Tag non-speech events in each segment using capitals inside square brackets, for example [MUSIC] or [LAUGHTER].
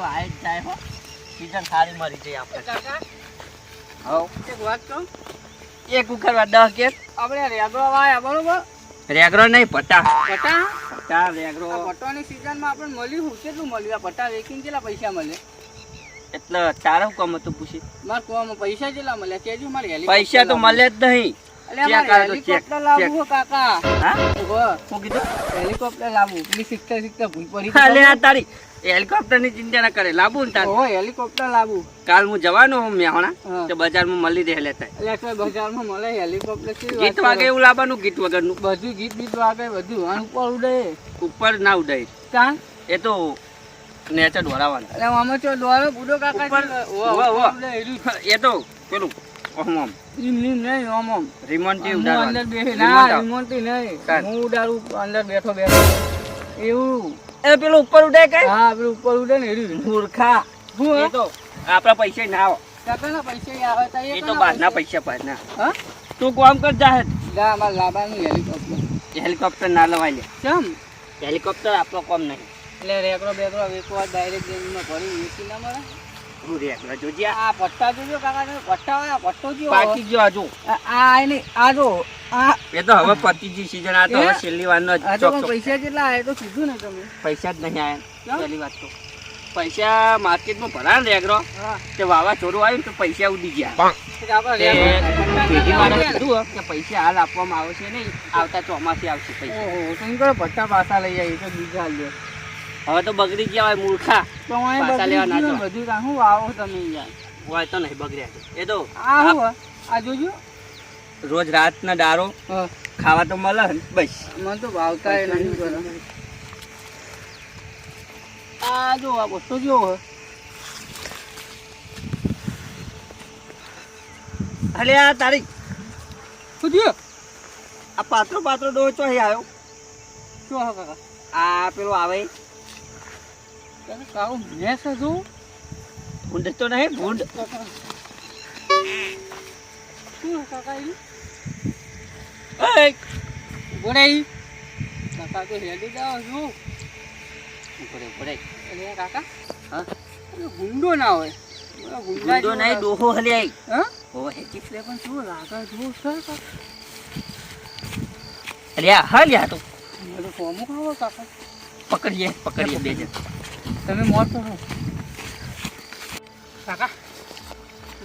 તો જ જાય હો. સીઝન સારી મળી જાય આપણે. કાકા હવ. એક વાત કહું? એક ઉખરવા દસ કે. આપણે રેગડો વાયા બરોબર? રેગરો નહીં પટા પટા પટા રેગરો. આ પટ્ટાની સિઝનમાં આપણને મળ્યું હું કેટલું મળ્યું? આ પટા વેચીને કેટલા પૈસા મળે? એટલે તારું કોમ હતું પૂછી. મારે કોમ પૈસા કેટલા મળ્યા કેજો મારે પૈસા તો મળે જ નહીં. હેલિકોપ્ટર લાવવું કાકા. હા? શું કીધું? હેલિકોપ્ટર લાવવું. પેલી શીખતા શીખતા ભૂલ પડી તારી હેલિકોપ્ટરની ચિંતા ના કરે લાબુ ને તાર. હેલિકોપ્ટર લાબુ. કાલ હું જવાનો હું મેહોણા. તે બજારમાં મળી રહે લેતા એટલે બજારમાં મળે હેલિકોપ્ટર ગીત વાગે એવું લાવવાનું ગીત વગરનું. બધું ગીત બીત વાગે બધું ઉપર ઉડે. ઉપર ના ઉડાય. ત્યાં એ તો નેચર દોરાવાનું. એટલે આમાં તો દોરો બુડો કાકા ઉડે. એ તો પેલું ઓમ ઓમ. ઈમ નીમ નહીં ઓમ ઓમ. રિમોટથી અંદર ઉડાડવાનું બેસી ના રિમોન્ટી નહીં. હું ઉડાડું અંદર બેઠો બેઠો. એવું. એ પેલું ઉપર ઉડે કે? હા પેલું ઉપર ઉડે ને એર્યું. મૂર્ખા હું એ તો આપણા પૈસા ના આવે. કાકાના પૈસા ય આવે તા એ તો બહારના પૈસા? બહારના. હા? તું કોમ કર જાહે જા અમારે લાબાનું હેલિકોપ્ટર. હેલિકોપ્ટર ના લવાય લે. કેમ હેલિકોપ્ટર આપણો કોમ નહીં. એટલે રેકડો બેકડો વેચવા ડાયરેક્ટ જમીનમાં ભરી વેચી ના મળે? જોજે આ આ પટ્ટા જોજો કાકા પટ્ટા પટ્ટો જો પાકી ગયો હજુ આ આ એની આ જો આ એ તો હવે પતિજી સીઝન આ તો હવે છેલ્લી વારનો. પૈસા કેટલા આવે તો કીધું ને તમે. પૈસા જ નહીં આયા પહેલી વાત તો. પૈસા માર્કેટમાં ભરા ને રેગરો તે વાવાઝોડું આવ્યું તો પૈસા ઉડી ગયા. કે પૈસા હાલ આપવામાં આવશે નહીં આવતા ચોમાસે આવશે પૈસા. પટ્ટા પાછા લઈ આવી તો બીજા લ્યો હવે તો બગડી ગયા હોય મૂર્ખા. તો અહીં પાછા બગડી લેવા ના ગયું બધું કાં શું આવો તમે યાર હોય તો નહીં બગડ્યા એ તો આ શું આ જોજો. રોજ રાતના દારો હા. ખાવા તો મળે ને બસ. મને તો ભાવતા એ નહીં આ જો આ વસ્તુ જો હે. આ તારી શું થયું? આ પાત્રો પાત્રો ડોહ ચો આવ્યો. શું હે કાકા. આ પેલો આવે. કાળો ભેંસ હે ભૂંડ તો નહીં ભૂંડ શું કાકા ઈ? એય! ઊભો રહે ઈ. કાકા તો હેડી જાઓ છું ઉપડે, ઉપડે. એટલે કાકા હા? ગુંડો ના હોય ગુંડા નહીં ડોહો હલે આઈ હા? હેચી. પણ શું લાગે જો સર કાકા હા લ્યા તો ફોર્મો કાકા પકડીએ પકડીએ બે જણ તમે મોત તો હો. કાકા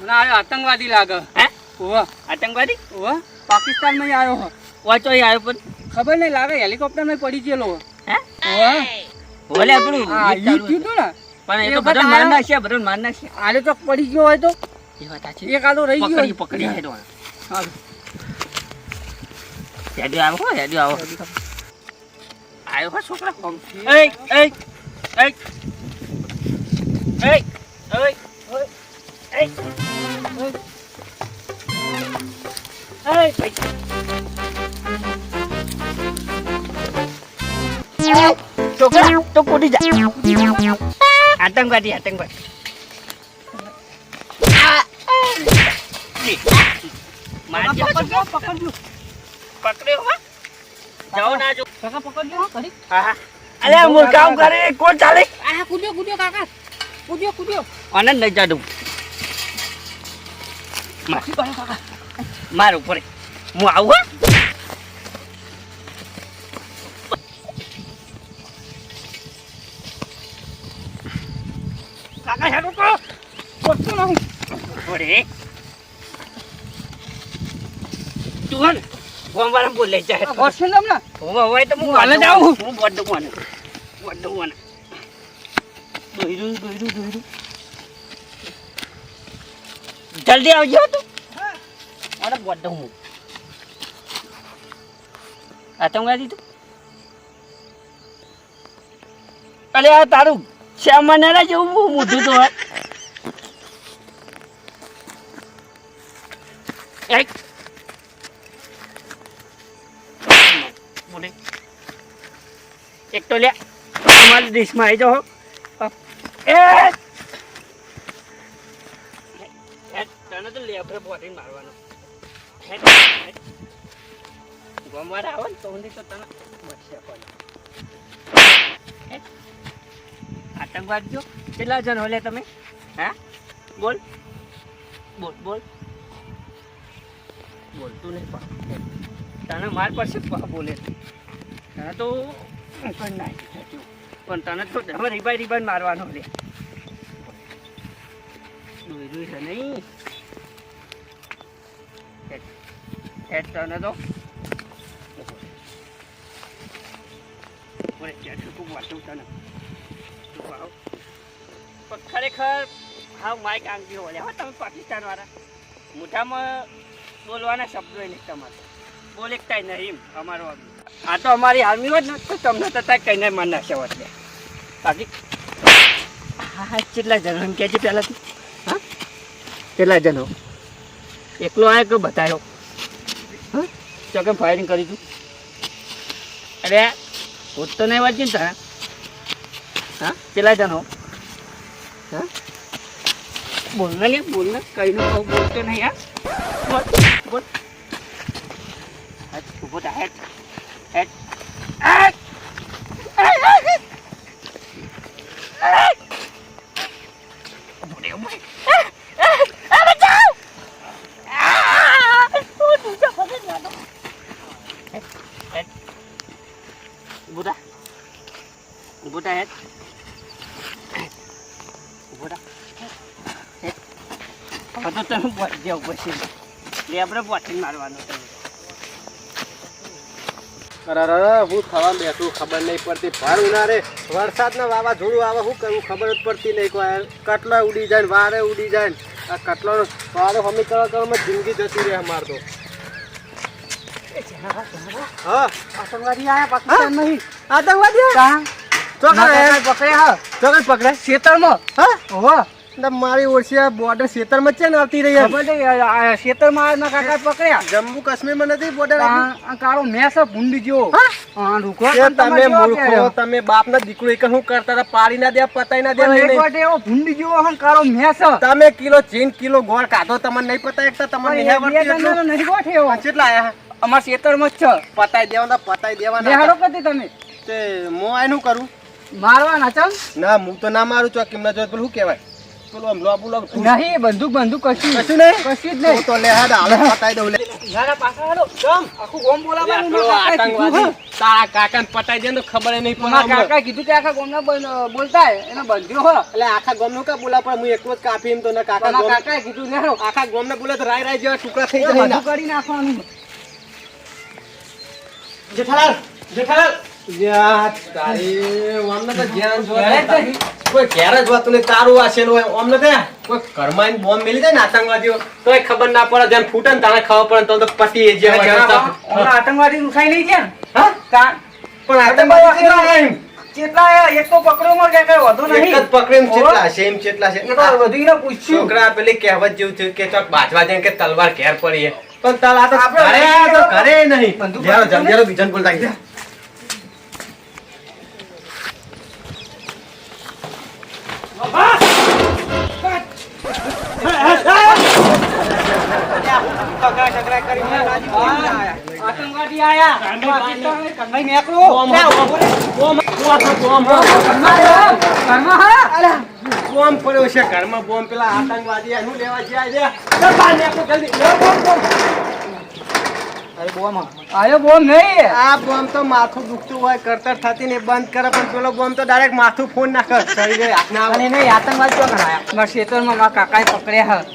મને આ આતંકવાદી લાગે. હે? ઓવા આતંકવાદી? ઓવા પાકિસ્તાનમાં આવ્યો હો. વાંચો આવ્યો પણ. ખબર નહીં લાગે હેલિકોપ્ટરમાં પડી ગયેલો હે. ઓવા ઓલે આપણું હા ઈ. હતું ને. પણ એ તો બધા માર નાખ્યા બધા માર નાખ્યા. આલે તો પડી ગયો હોય તો. એ વાત સાચી. એક આલો રહી ગયો પકડી પકડી હેડો હા. હેડ્યો આવો હો હેડ્યો આવો. આવ્યો છોકરા. કોમ એય એય. એય એય એય એય ભાઈ છોકરા તો કૂદી જા આતંકવાદી આતંકવાદી પકડ્યો જાઓ ના જો કાકા હો, ઘડી. હા આ મૂર્ખાઓ કરે કોણ ચાલે આ કૂદ્યો કૂદ્યો કાકા કૂદ્યો કૂદ્યો. આનંદ લઈ જાડું માર ઉપર હું આવું હો? કાકા હેડો તો. પકડતો નહીં. અરે તું હે ને ગોમવાળા બોલે જાય વર્ષે તમને હવે હવે તો હું હું હાલે જાઉં. હું બોડ દઉં બોડ દઉં દોયરું દોયરું દોયરું જલ્દી આવજો તું. અરે બોડ હું. આતંકવાદી તું અલે આ તારું શ્યામ મને જેવું મોટું તો એક. એક તો લે. તમારી દેશમાં આવી જાઓ. તને તો લેફરે બોટીને મારવાનો હે. આવે ને તો તો તને બચશે પણ આતંકવાદ આ કેટલા જણ હોલે તમે હા બોલ બોલ બોલ બોલતું નહીં પણ તને માર પડશે બોલે તને તો નાખી. પણ તને તો હવે રીબાઈ રીબાઈ મારવાનો રે દોર્યું છે નહીં. હેડ. તને તો. ત્યાં છૂટું વાંચું તને. પણ ખરેખર હા માઇક આંગી હોય. તમે પાકિસ્તાન વાળા મોઢામાં બોલવાના શબ્દો નહીં તમારે. બોલેકતા નહીં અમારો આદમી. આ તો અમારી આર્મી હોત ને તો તમને તો ત્યાં કહીને મન નાખ્યા એટલે બાકી? હા કેટલા જણ એમ કહેજે પહેલાંથી? હા? કેટલા જણો? એકલો આવ્યો કે બતાવ્યો હા? ચોકે ફાયરિંગ કરી તું? અરે ભૂત તો નહીં વાંચી ને તને હા? કેટલા જણો? હા? બોલ ને લે બોલ ને. કઈ નું કહું બોલતો નહીં હા? બોલ બોલ. ઊભો થા હેટ હેટ હેટ ઊભો રહે, ઊભો રહે. આ બચાવ! આ! હું નીચે પડી ગયો. હેટ, અરે હું થવા બેઠું ખબર નહીં પડતી. ભર ઉનાળે વરસાદના વાવાઝોડું આવે શું કરવું ખબર જ પડતી નહીં કટલા ઉડી જાય વારે ઉડી જાય આ કટલો વારે હમી કરવા કરવામાં જિંદગી જતી રહે અમાર તો. હા. આતંકવાદી આયા પાકિસ્તાન નહીં આતંકવાદી? ચોકડ પકડ્યા હા. ચોકડ પકડે. ખેતરમાં હા. મારી ઓળશી બોર્ડર ખેતરમાં જ છે ને આવતી રહી શેતર આના કાકા પકડ્યા. જમ્મુ કાશ્મીરમાં નથી બોર્ડર આ આ મેસ ભૂંડી હા? કે તમે મૂર્ખો તમે બાપના દીકરો એક શું કરતા હતા? પાડી ના દે પતાઈ ના દે. એવો ભૂંડી ગયો હં કાળો મેસ તમે કિલો ચીન કિલો ગોળ કાઢો તમને નહીં પતા એકતા તમને નહીં. ગોઠ્યો કેટલા આયા અમાર શેતરમાં છે. પતાઈ દેવાના પતાઈ દેવાના. હારો કદી તમે. તે મો આનું કરું? મારવાના ચમ ના હું તો ના મારું ચોક એમના જોત પેલું શું કહેવાય? પેલું આમ લોબુ લોબ નહીં બંદૂક બંદૂક કશું. કશું નહીં? કશું જ નહીં. તો લે હા હાલો પટાઈ દઉં લે. નાના પાછા હાલો આખું ગોમ બોલાવાનું પેલો આતંકવાદી. તારા કાકાને પટાઈ દે તો ખબર નહીં પણ મારા કાકા કીધું કે આખા ગોમના બોલતા એને બંધ્યો હો. એટલે આખા ગામનું કા બોલા પણ હું એકલો જ કાપી એમ તો ના કાકા કાકાએ કીધું ને આખા ગામને બોલે તો રાય રાય જેવા ટુકડા થઈ જાય બધું કરી નાખવાનું. જેઠાલાલ જેઠાલાલ. યાર તારી અમને તો જ્યાં જોવા. કોઈ ઘેર જ વાતું નહીં. તારું વાસેલું હોય અમને તો કોઈ ઘરમાં બોમ્બ મેલી જાય ને આતંકવાદીઓ. તોય ખબર ના પડે જેમ ફૂટે ને તાણે ખબર પડે તો તો પતી એ જે તો- આતંકવાદી રૂસાઈ નહીં ને? કા- પણ આતંકવાદી? એક તો માં કે કઈ વધુ એક જ નહીં પકડીને ચેટલા છે એમ ચેટલા છે એ તો પૂછ્યું. છોકરા પેલી કહેવત જેવું થયું કે ચોક બાજવા જાય કે તલવાર ઘેર પડી પણ તલ આ તો ઘરે તો ઘરે નહીં. જમજેરો બીજાને બોલતા ગયા. આતંકવાદી આયા. નીકળો બોમ્બ હતો. હતો, હતો. પડ્યો છે. ઘરમાં બોમ્બ પેલા આતંકવાદી એનું લેવા જાય છે બહાર નીકળો જલ્દી. લે બોમ્બ, બોમ્બ. આયો બોમ નહીં. આ બોમ્બ તો માથું દુખતું હોય કરતર થતી ને બંધ કરે પણ પેલો બોમ્બ તો ડાયરેક્ટ માથું ફોન ના કર શરીરે હાથ ના નહીં આતંકવાદી તો કરાયા મારા ખેતરમાં મારા કાકાએ પકડ્યા હે.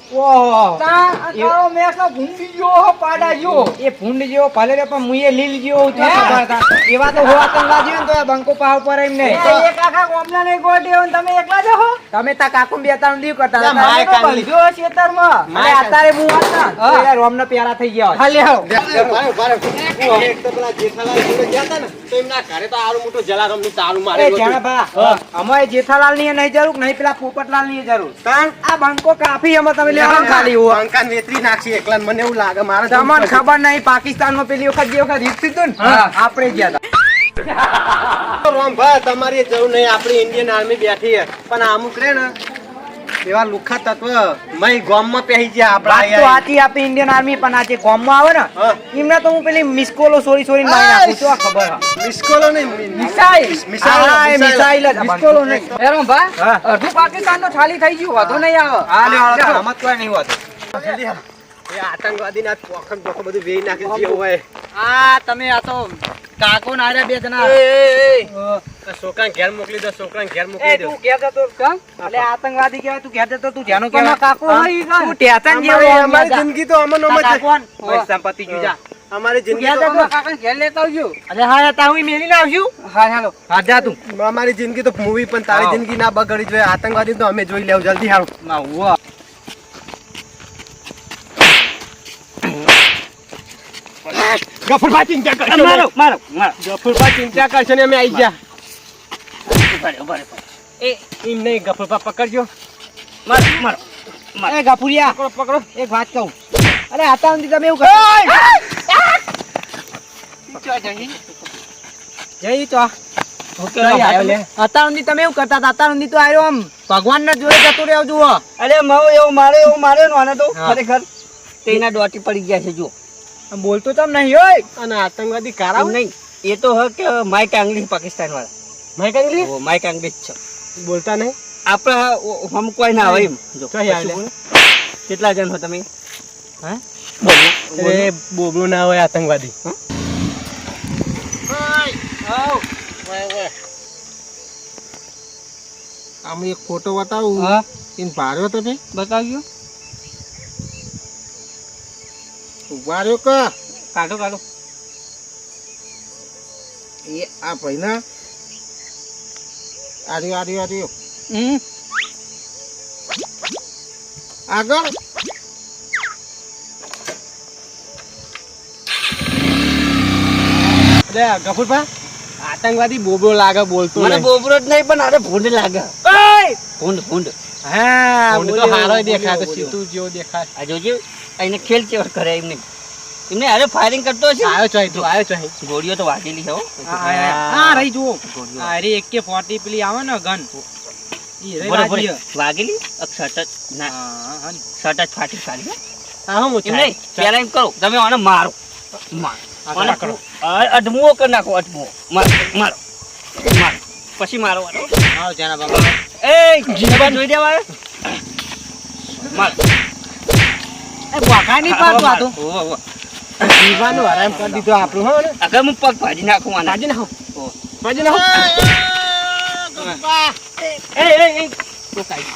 તમે તા કાકુ બે ત્રણ દીવ કરતા અત્યારે મુવાત ના. હા. પ્યારા થઈ ગયા જેઠાલાલ ને, તો એમના ઘરે તો આરું મોટું જલારામનું તારું એ મારેલું હતું. જાણા ભા, હા. અમારે જેઠાલાલની નહીં જરૂર નહીં પેલા પોપટલાલની જરૂર. તાણ? આ બંકો કાફી અમે તમે લેવાનું ખાલી હોય બંકાને વેતરી નાખશે એકલા મને એવું લાગે મારે જવું તમને ખબર નહીં પાકિસ્તાનમાં પેલી વખત જે વખત યુદ્ધ થયું ને. આપણે ગયા હતા [LAUGHS] તમારે જરૂર નહીં આપણી ઇન્ડિયન આર્મી બેઠી છે. પણ અમુક રે ને એવા લુખા તત્વ મય ગામમાં પહેરી ગયા આપણા તો આતી આપી ઇન્ડિયન આર્મી પણ આજે ગોમમાં આવે ને એમને તો હું પેલી મિસકોલો સોરી સોરી મારી નાખું છું આ ખબર મિસકોલો નહીં મિસાઈલ મિસાઈલ, મિસાઈલ મિસકોલો નહીં. એરો ભા. અડધું પાકિસ્તાન તો ખાલી થઈ ગયું વાતો નહીં આવે. હા લે આમાં તો નહીં વાતો. એ આતંકવાદી ના પોખમ પોખમ બધું વેઈ નાખી જેવું હોય આ તમે આ તો કાકો ના આર્યા બે જણા. આ છોકરાને ઘેર મોકલી દો છોકરાને ઘેર મોકલી દો. તું ઘેર જતો. એટલે આતંકવાદી કહેવાય તું ઘેર જતો તું જેનો પણ કાકો હોય તું ટેશન જેવો અમારી અમારી જિંદગી તો અમન અમન છે. સંપત્તિ જુજા. અમારી જિંદગી તો જતો ઘેર લેતા આવજો. અરે હા યાર, તારું ઈ મેલીને આવશું હા હાલો. હા જા તું. અમારી જિંદગી તો મૂવી પણ તારી જિંદગી ના બગડી જોઈએ. આતંકવાદી તો અમે જોઈ લેવું જલ્દી હારું ના હુઆ. ગફુરભાઈ ચિંતા કરશો મારો મારો મારો. ગફુરભાઈ ચિંતા કરશો ને અમે આવી રહે. એ એમ નહીં ગફુરભાઈ પકડજો. મારો મારો મારો. એ ગાફુરિયા. પકડો પકડો. એક વાત કહું. અરે આતા સુધી તમે એવું કરો જઈ? તો. અત્યાર તમે એવું કરતા હતા? અત્યાર સુધી તો આવ્યો આમ. ભગવાન ના જોડે જતો રહ્યો જુઓ. અરે મઉ એવું મારે એવું મારે નો તો ખરેખર તેના દોટી પડી ગયા છે જો આમ બોલતો તમ નહીં હોય. અને આતંકવાદી કારા નહીં. એ તો હ કે માઇક આંગલી પાકિસ્તાન વાળા માઇક આંગલી ઓ, માઇક આંગલી છે. બોલતા નહીં? આપણે હમ કોઈ ના હોય જો. કેટલા જણ હો તમે? હે? બોલો. ના હોય આતંકવાદી. આમ એક ફોટો બતાવું. હા. એને ભાર્યો તમે? બતાવજો. ઊભા રહ્યો કા. કાઢો કાઢો. એ આ ભાઈ ના આર્યો આર્યો આર્યો હમ. આગળ. ગફુરભા આતંકવાદી બોબડો લાગે બોલતો મને બોબરો જ નહીં પણ અરે ભૂંડ લાગે! ભૂંડ ભૂંડ. હા ભૂંડ તો દેખાય સીતું જેવો દેખાય. આ જોજો. એને ખેલ ચેવર કરે એમને એમને અરે ફાયરિંગ કરતો હશે આવ્યો છો તું આવ્યો છો ગોળીઓ તો વાગેલી છે હા, રહી જુઓ. અરે એક કે ફોર્ટી પેલી આવે ને ગન. વાગેલી? જ. ના. જ ફાટી કાઢી હા. હું એમ કરો. તમે આને મારો. મારો. અડમુઓ કરી નાખો અડમુઓ મારો મારો. મારો. પછી મારો. આવો જાના બાબા એ જીવન જોઈ દેવા? મારો. એ વાઘા નહીં પાડતો આ તો ઓહો, ઓહો. કરી દીધો આપણું હો ને. આગળ હું પગ ભાજી નાખું આના. ભાજી નાખો. ભાજી નાખો. એ એ એ તો કાંઈ.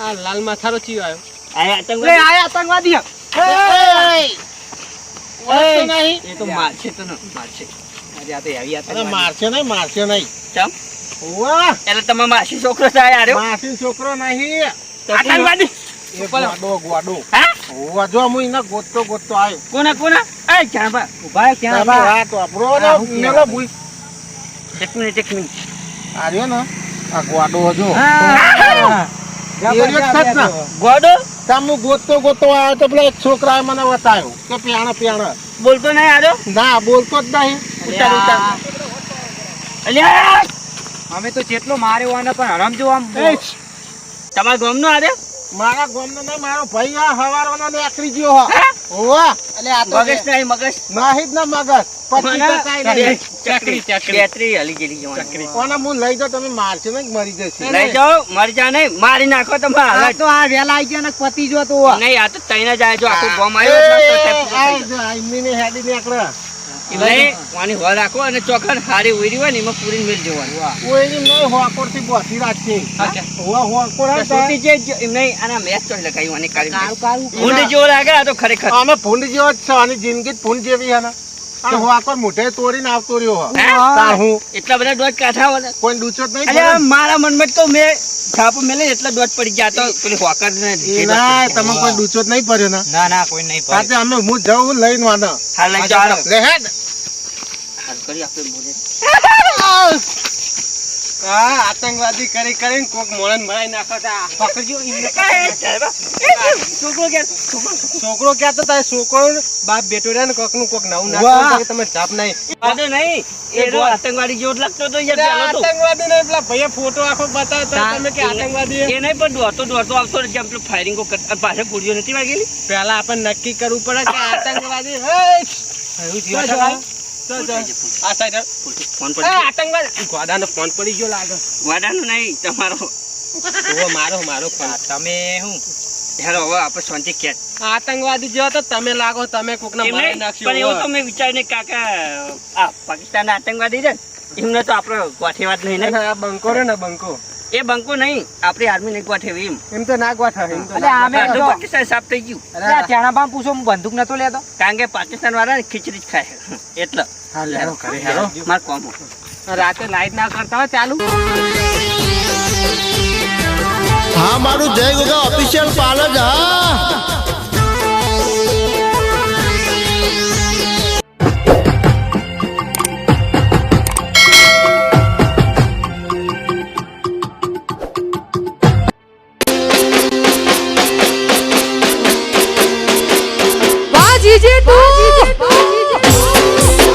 આ લાલ માથારો ચીયો આવ્યો. આયા આતંકવાદી? નહીં? એ તો મારશે તો મારશે. આજે આ તો heavy અરે મારશે નહીં મારશે નહીં. ચમ? વાહ. એટલે તમે માસી છોકરો થાય આર્યો? માસી છોકરો નહીં. આતંકવાદી. ગોડો ગોડો હા? ઓવા જો હું એને ગોતતો ગોતતો આવ્યો કોના કોના? ઊભા ક્યાં? તો આપણો ને આ હું મેલો ભૂઈ. એક મિનિટ એક મિનિટ. આ ને આ ગોડો જો હા, હા. એ રહ્યો જ છે જ ને. ગોડો? તમે ગોતતો ગોતતો આવ્યો તો પેલા એક છોકરાએ મને બતાવ્યો કે પ્યાણા પ્યાણા. બોલતો નહીં આર્યો ના બોલતો જ નહીં. ઉતાર ઉતાર. અલ્યા. અમે તો જેટલો માર્યો આને પણ હરામ જો. આમ તમારા ગામનો આર્યો મારા ગામનો નહીં મારો ભાઈ આ હવારવાનો નેકરી ગયો હો. ઓવા એટલે આ તો મગજ નહીં મગજ. નાહી જ ના મગજ. પછી તો કાંઈ નહીં. ચકરી ચકરી બેટરી હલી ગયેલી જવાની કોને હું લઈ જાઉં તમે મારશો ને મરી જશે? લઈ જાઓ મરી જા નહીં મારી નાખો તમે આ તો આ વેલા આઈ ગયા ને પતિ જો તો. નહીં આ તો તઈને જાય જો આખું ગામ આવ્યો આ હેડી. નહીં વાની રાખો અને ચોખા હારી ઉરી હોય ને એમાં પૂરી મેળ દેવાની કોઈની નહીં હોકોરથી બોસી રાખશે. હોવા હોકોર હતા. જે નહીં આના મેચ ચોઈ લગાવ્યું આને કાઢી કાળું કાળું જેવો લાગે આ તો ખરેખર. અમે ભૂંડ જેવો જ છે અને જિંદગી ભૂંડ જેવી ને. અને હોકોર મોઢે તોડીને આવતો રહ્યો હો. તાર હું. એટલા બધા દોઢ કાઠા વાળા કોઈ ડૂચો નહીં મારા મનમાં તો મેં છાપ મેલે એટલે દોઢ પડી ગયા. તો પેલી હોકર ને ના તમે કોઈ ડૂચો જ નહીં પડ્યો ના. ના ના કોઈ નહીં સાથે અમે હું જઉં લઈને વાના. હા લઈ જાઓ. લે હેડ. હાલ કરી આપણે બોલે. [LAUGHS] હા આતંકવાદી કરી કરીને કોક મોણન મરાઈ નાખો તા પકડજો છોકરો ક્યાં તો તારે છોકરો બાપ બેટો રહ્યા ને કોકનું કોક નવું. નાખો તમે જાપ નહીં વાંધો નહીં આતંકવાદી જેવો લાગતો યાર આતંકવાદી નહીં પેલા ભાઈએ ફોટો આખો બતાવતો તમે કે આતંકવાદી એ નહીં પણ દોડતો દોડતો આવતો ને જેમ પેલો ફાયરિંગો કરતા પાછળ ગોળીઓ નથી વાગેલી પેલા આપણને નક્કી કરવું પડે કે આતંકવાદી હે! એવું. આ ફોન પર આતંકવાદી. ગોડાનો ફોન પડી ગયો લાગે. વાડાનો નહીં તમારો. ઓહો, મારો મારો ફોન. તમે શું હેલો હવે આપણે શાંતિ ખેંચ આતંકવાદી જેવા તો તમે લાગો તમે કોકને મારી નાખ્યો પણ એવું તો મેં કાકા આ પાકિસ્તાનના આતંકવાદી છે. એમને તો આપણો ગોઠીવાદ નહીં ને? આ બંકો રે ને બંકો. એ બંકો નહીં આપણી આર્મી નહીં ગોઠે એમ. એમ તો ના ગોઠે એમ તો જો. પાકિસ્તાન સાફ થઈ ગયું. અરે આ બા પૂછો હું બંદૂક નતો લેતો. કારણ કે પાકિસ્તાન વાળા ને ખીચડી જ ખાય. એટલે. હા, લેરો, ઘરે હેરો. માર કોમ. રાતે લાઈટ ના કરતા હોય ચાલુ. હા મારું જય ગોગા ઓફિશિયલ પાર્લર હા.